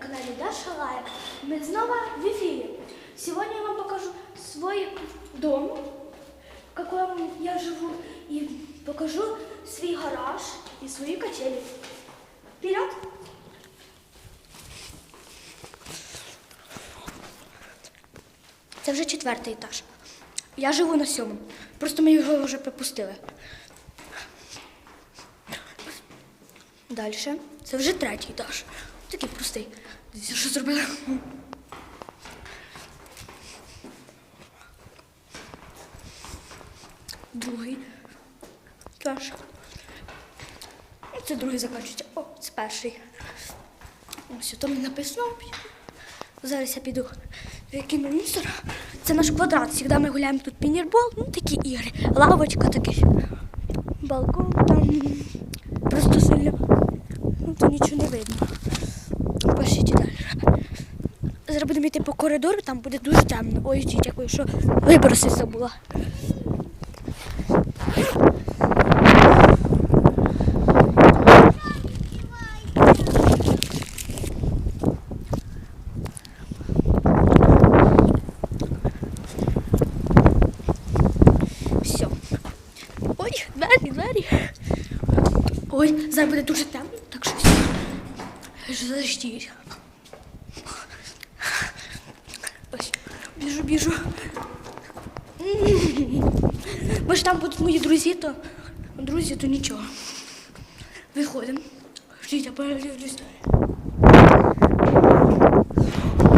канале Даша Лайк. Мы снова в эфире. Сегодня я вам покажу свой дом, в котором я живу, и покажу свой гараж и свои качели. Вперед! Це вже четвертий етаж. Я живу на сьомому. Просто ми його вже припустили. Далі. Це вже третій етаж. Такий простий. Дивіться, що зробили. Другий етаж. Ну, Це другий закінчується. О, це перший. Ось там написано. Зараз я піду викину мусор. Це наш квадрат. Завжди ми гуляємо тут пінірбол, ну такі ігри. Лавочка такий. Балкон там просто сильно. Ну, то нічого не видно. Пошіть далі. Зараз будемо йти по коридору, там буде дуже темно. Ой, дякую, що вибросити забула. Все. Ой, двері, двері. Ой, зараз буде дуже темно, так що. Заждіть. Ось, біжу, Бо ж там будуть мої друзі, то друзі, то нічого. Виходимо. Ждіть, я передивлюсь.